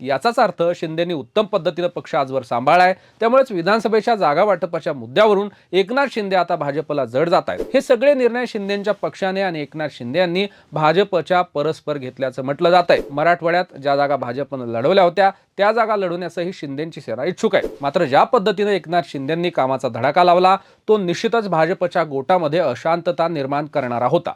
याचाच अर्थ शिंदेनी उत्तम पद्धतीनं पक्ष आजवर सांभाळाय त्यामुळेच विधानसभेच्या जागा वाटपाच्या मुद्द्यावरून एकनाथ शिंदे आता भाजपला जड जात आहेत. हे सगळे निर्णय शिंदेच्या पक्षाने आणि एकनाथ शिंदे यांनी भाजपच्या परस्पर घेतल्याचं म्हटलं जात आहे. मराठवाड्यात ज्या जागा भाजपनं लढवल्या होत्या त्या जागा लढवण्यासही शिंदेची सेना इच्छुक आहे. मात्र ज्या पद्धतीनं एकनाथ शिंदेंनी कामाचा धडाका लावला तो निश्चितच भाजपच्या गोटामध्ये अशांतता निर्माण करणारा होता.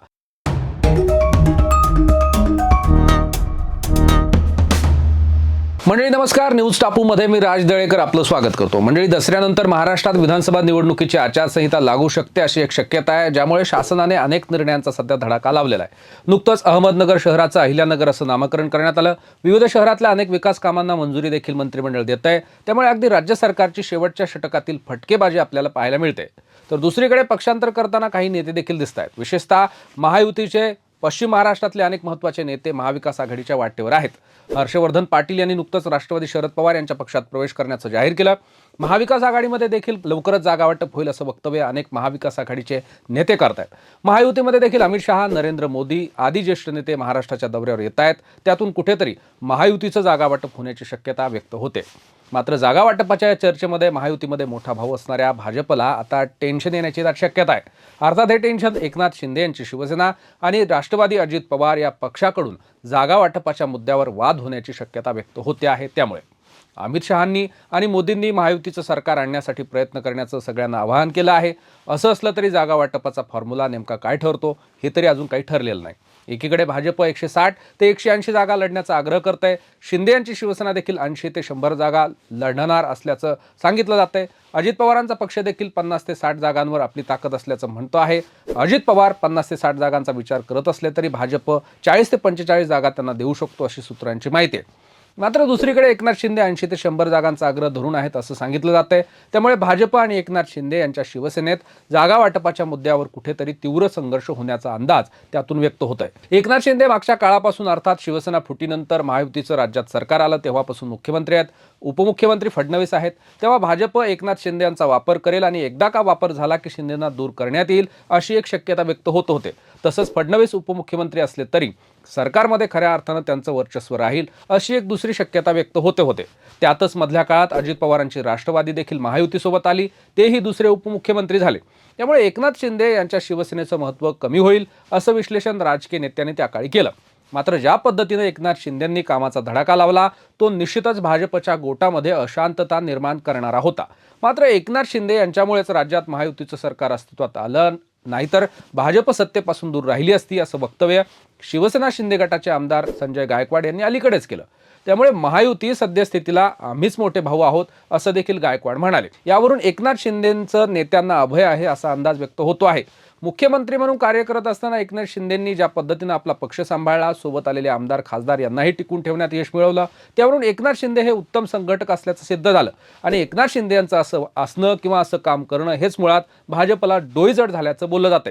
मंडळी नमस्कार. न्यूज टापूमध्ये मी राज दळेकर आपलं स्वागत करतो. मंडळी दसऱ्यानंतर महाराष्ट्रात विधानसभा निवडणुकीची आचारसंहिता लागू शकते अशी एक शक्यता आहे ज्यामुळे शासनाने अनेक निर्णयांचा सध्या धडाका लावलेला आहे. नुकतंच अहमदनगर शहराचं अहिल्यानगर असं नामकरण करण्यात आलं. विविध शहरातल्या अनेक विकास कामांना मंजुरी देखील मंत्रिमंडळ देत आहे. त्यामुळे अगदी राज्य सरकारची शेवटच्या षटकातील फटकेबाजी आपल्याला पाहायला मिळते. तर दुसरीकडे पक्षांतर करताना काही नेते देखील दिसत आहेत विशेषतः महायुतीचे पश्चिम महाराष्ट्रातले अनेक महत्त्वाचे नेते महाविकास आघाडीच्या वाटेवर आहेत. हर्षवर्धन पाटील यांनी नुकतंच राष्ट्रवादी शरद पवार यांच्या पक्षात प्रवेश करण्याचं जाहीर केलं. महाविकास आघाडीमध्ये देखील लवकरच जागा वाटप होईल असं वक्तव्य अनेक महाविकास आघाडीचे नेते करत आहेत महायुतीमध्ये देखील अमित शहा नरेंद्र मोदी आदी ज्येष्ठ नेते महाराष्ट्राच्या दौऱ्यावर येत आहेत त्यातून कुठेतरी महायुतीचं जागा वाटप होण्याची शक्यता व्यक्त होते. मात्र जागा वाटपाच्या या चर्चेमध्ये महायुतीमध्ये मोठा भाऊ असणाऱ्या भाजपला आता टेन्शन येण्याची शक्यता आहे. अर्थात हे टेन्शन एकनाथ शिंदे यांची शिवसेना आणि राष्ट्रवादी अजित पवार या पक्षाकडून जागा वाटपाच्या मुद्द्यावर वाद होण्याची शक्यता व्यक्त होते आहे त्यामुळे. अमित शहांनी आणि मोदींनी महायुतीचं सरकार आणण्यासाठी प्रयत्न करण्याचं सगळ्यांना आवाहन केलं आहे. असं असलं तरी जागा वाटपाचा फॉर्म्युला नेमका काय ठरतो हे तरी अजून काही ठरलेलं नाही. एकीकडे भाजप एकशे साठ ते एकशे ऐंशी जागा लढण्याचा आग्रह करत आहे शिंदे यांची शिवसेना देखील ऐंशी ते शंभर जागा लढणार असल्याचं सांगितलं जात आहे अजित पवारांचा पक्ष देखील पन्नास ते साठ जागांवर आपली ताकद असल्याचं म्हणतो आहे. अजित पवार पन्नास ते साठ जागांचा विचार करत असले तरी भाजप चाळीस ते पंचेचाळीस जागा त्यांना देऊ शकतो अशी सूत्रांची माहिती आहे. मात्र दुसरीकडे एकनाथ शिंदे ऐंशी ते शंभर जागांचा आग्रह धरून आहेत असं सांगितलं जात आहे त्यामुळे भाजप आणि एकनाथ शिंदे यांच्या शिवसेनेत जागा वाटपाच्या मुद्द्यावर कुठेतरी तीव्र संघर्ष होण्याचा अंदाज त्यातून व्यक्त होत आहे एकनाथ शिंदे मागच्या काळापासून अर्थात शिवसेना फुटीनंतर महायुतीचं राज्यात सरकार आलं तेव्हापासून मुख्यमंत्री आहेत. उपमुख्यमंत्री फडणवीस आहेत. तेव्हा भाजप एकनाथ शिंदे यांचा वापर करेल आणि एकदा का वापर झाला की शिंदेना दूर करण्यात येईल अशी एक शक्यता व्यक्त होत होते. तसंच फडणवीस उपमुख्यमंत्री असले तरी सरकारमध्ये खऱ्या अर्थानं त्यांचं वर्चस्व राहील अशी एक दुसरी शक्यता व्यक्त होते होते. त्यातच मधल्या काळात अजित पवारांची राष्ट्रवादी देखील महायुतीसोबत आली तेही दुसरे उपमुख्यमंत्री झाले. त्यामुळे एकनाथ शिंदे यांच्या शिवसेनेचं महत्त्व कमी होईल असं विश्लेषण राजकीय नेत्यांनी त्या काळी केलं. मात्र ज्या पद्धतीनं एकनाथ शिंदेंनी कामाचा धडाका लावला तो निश्चितच भाजपच्या गोटामध्ये अशांतता निर्माण करणारा होता. मात्र एकनाथ शिंदे यांच्यामुळेच राज्यात महायुतीचं सरकार अस्तित्वात आलं नाहीतर भाजप सत्तेपासून दूर राहिली असती असं वक्तव्य शिवसेना शिंदे गटाचे आमदार संजय गायकवाड यांनी अलीकडेच केलं. त्यामुळे महायुती सद्यस्थितीला आम्हीच मोठे भाऊ आहोत असं देखील गायकवाड म्हणाले. यावरून एकनाथ शिंदेंचं नेत्यांना अभय आहे असा अंदाज व्यक्त होतो आहे. मुख्यमंत्री म्हणून कार्य करत असताना एकनाथ शिंदेंनी ज्या पद्धतीनं आपला पक्ष सांभाळला सोबत आलेले आमदार खासदार यांनाही टिकून ठेवण्यात यश मिळवलं. त्यावरून एकनाथ शिंदे हे उत्तम संघटक असल्याचं सिद्ध झालं. आणि एकनाथ शिंदे यांचं असं असणं किंवा असं काम करणं हेच मुळात भाजपला डोईजड झाल्याचं बोललं जाते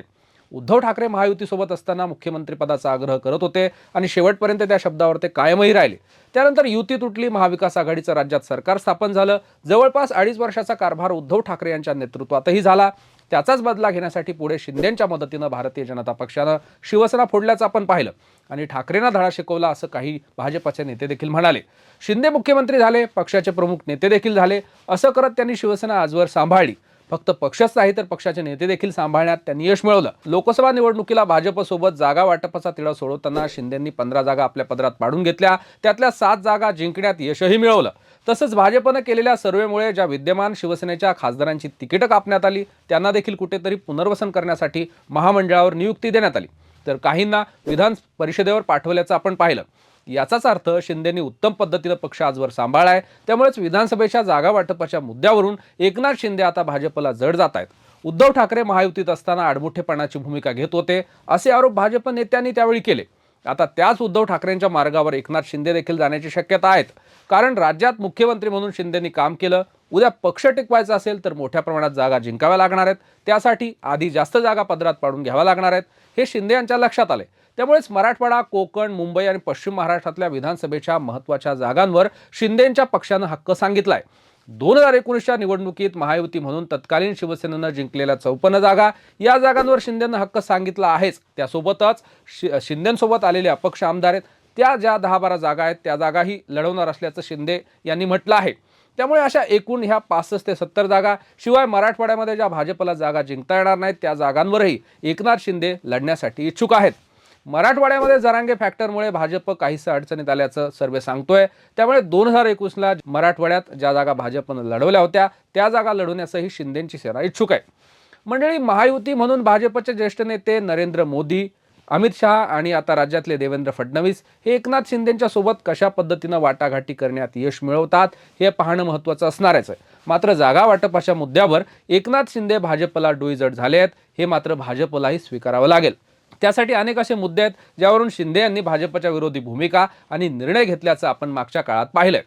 उद्धव ठाकरे महायुतीसोबत असताना मुख्यमंत्रीपदाचा आग्रह करत होते आणि शेवटपर्यंत त्या शब्दावर ते कायमही राहिले. त्यानंतर युती तुटली महाविकास आघाडीचं राज्यात सरकार स्थापन झालं. जवळपास अडीच वर्षाचा कारभार उद्धव ठाकरे यांच्या नेतृत्वातही झाला. त्याचाच बदला घेण्यासाठी पुढे शिंदेंच्या मदतीनं भारतीय जनता पक्षानं शिवसेना फोडल्याचं आपण पाहिलं. आणि ठाकरेंना धडा शिकवला असं काही भाजपचे नेते देखील म्हणाले. शिंदे मुख्यमंत्री झाले पक्षाचे प्रमुख नेते देखील झाले. असं करत त्यांनी शिवसेना आजवर सांभाळली. फक्त पक्षच नाही तर पक्षाचे नेते देखील सांभाळण्यात त्यांनी यश मिळवलं. लोकसभा निवडणुकीला भाजपसोबत जागा वाटपाचा तिढा सोडवताना शिंदेंनी पंधरा जागा आपल्या पदरात पाडून घेतल्या. त्यातल्या सात जागा जिंकण्यात यशही मिळवलं. तसंच भाजपनं केलेल्या सर्वेमुळे ज्या विद्यमान शिवसेनेच्या खासदारांची तिकीटं कापण्यात आली त्यांना देखील कुठेतरी पुनर्वसन करण्यासाठी महामंडळावर नियुक्ती देण्यात आली. तर काहींना विधान परिषदेवर पाठवल्याचं आपण पाहिलं. याचाच अर्थ शिंदेनी उत्तम पद्धतीनं पक्ष आजवर सांभाळलाय. त्यामुळेच विधानसभेच्या जागा वाटपाच्या मुद्द्यावरून एकनाथ शिंदे आता भाजपला जड जात आहेत. उद्धव ठाकरे महायुतीत असताना आडमुठेपणाची भूमिका घेत होते असे आरोप भाजप नेत्यांनी त्यावेळी केले. आता त्याच उद्धव ठाकरेंच्या मार्गावर एकनाथ शिंदे देखील जाण्याची शक्यता आहेत. कारण राज्यात मुख्यमंत्री म्हणून शिंदेनी काम केलं. उद्या पक्ष टिकवायचा असेल तर मोठ्या प्रमाणात जागा जिंकाव्या लागणार आहेत. त्यासाठी आधी जास्त जागा पदरात पाडून घ्याव्या लागणार आहेत. हे शिंदे यांच्या लक्षात आले. त्यामुळेच मराठवाडा कोकण मुंबई आणि पश्चिम महाराष्ट्रातल्या विधानसभेच्या महत्त्वाच्या जागांवर शिंदेंच्या पक्षानं हक्क सांगितला आहे दोन हजार एकोणीसच्या निवडणुकीत महायुती म्हणून तत्कालीन शिवसेनेनं जिंकलेल्या चौपन्न जागा या जागांवर शिंदेनं हक्क सांगितला आहेच. त्यासोबतच शि शिंदेंसोबत आलेले अपक्ष आमदार आहेत. त्या ज्या दहा बारा जागा आहेत त्या जागाही लढवणार असल्याचं शिंदे यांनी म्हटलं आहे. त्यामुळे अशा एकूण ह्या पासष्ट ते सत्तर जागा शिवाय मराठवाड्यामध्ये ज्या भाजपला जागा जिंकता येणार नाहीत त्या जागांवरही एकनाथ शिंदे लढण्यासाठी इच्छुक आहेत. मराठवाड्यामध्ये जरांगे फॅक्टरमुळे भाजप काहीसं अडचणीत आल्याचं सर्वे सांगतोय. त्यामुळे दोन हजार एकवीसला मराठवाड्यात ज्या जागा भाजपनं लढवल्या होत्या त्या जागा लढवण्यासही शिंदेंची सेना इच्छुक आहे. मंडळी महायुती म्हणून भाजपचे ज्येष्ठ नेते नरेंद्र मोदी अमित शहा आणि आता राज्यातले देवेंद्र फडणवीस हे एकनाथ शिंदेच्या सोबत कशा पद्धतीनं वाटाघाटी करण्यात यश मिळवतात हे पाहणं महत्त्वाचं असणारच आहे. मात्र जागा वाटपाच्या मुद्द्यावर एकनाथ शिंदे भाजपला डोईजड झाले आहेत हे मात्र भाजपलाही स्वीकारावं लागेल. त्यासाठी अनेक असे मुद्दे आहेत ज्यावरून शिंदे यांनी भाजपच्या विरोधी भूमिका आणि निर्णय घेतल्याचं आपण मागच्या काळात पाहिलंय.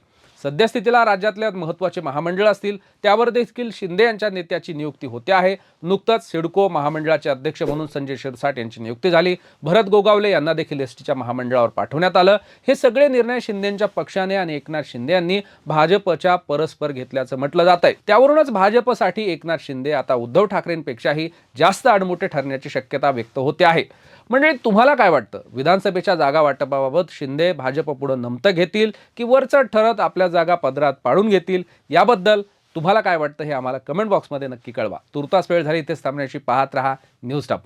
सद्यस्थितीला राज्यातल्या महत्त्वाचे महामंडळ असतील त्यावर देखील शिंदे यांच्या नेत्याची नियुक्ती होते आहे. नुकतंच सिडको महामंडळाचे अध्यक्ष म्हणून संजय शिरसाट यांची नियुक्ती झाली. भरत गोगावले यांना देखील एस टीच्या महामंडळावर पाठवण्यात आलं. हे सगळे निर्णय शिंदेच्या पक्षाने आणि एकनाथ शिंदे यांनी भाजपच्या परस्पर घेतल्याचं म्हटलं जात आहे त्यावरूनच भाजपसाठी एकनाथ शिंदे आता उद्धव ठाकरेंपेक्षाही जास्त आडमुठे ठरण्याची शक्यता व्यक्त होते आहे. म्हणजे तुम्हाला काय वाटतं? विधानसभेच्या जागा वाटपाबाबत शिंदे भाजप पुढं नमतं घेतील की वरचढ ठरत आपल्या जागा पदरात पाडून घेतील? याबद्दल तुम्हाला काय वाटतं हे आम्हाला कमेंट बॉक्समध्ये नक्की कळवा. तुर्तास वेळ झाली इथेच थांबण्याची पाहत रहा. न्यूज टापू.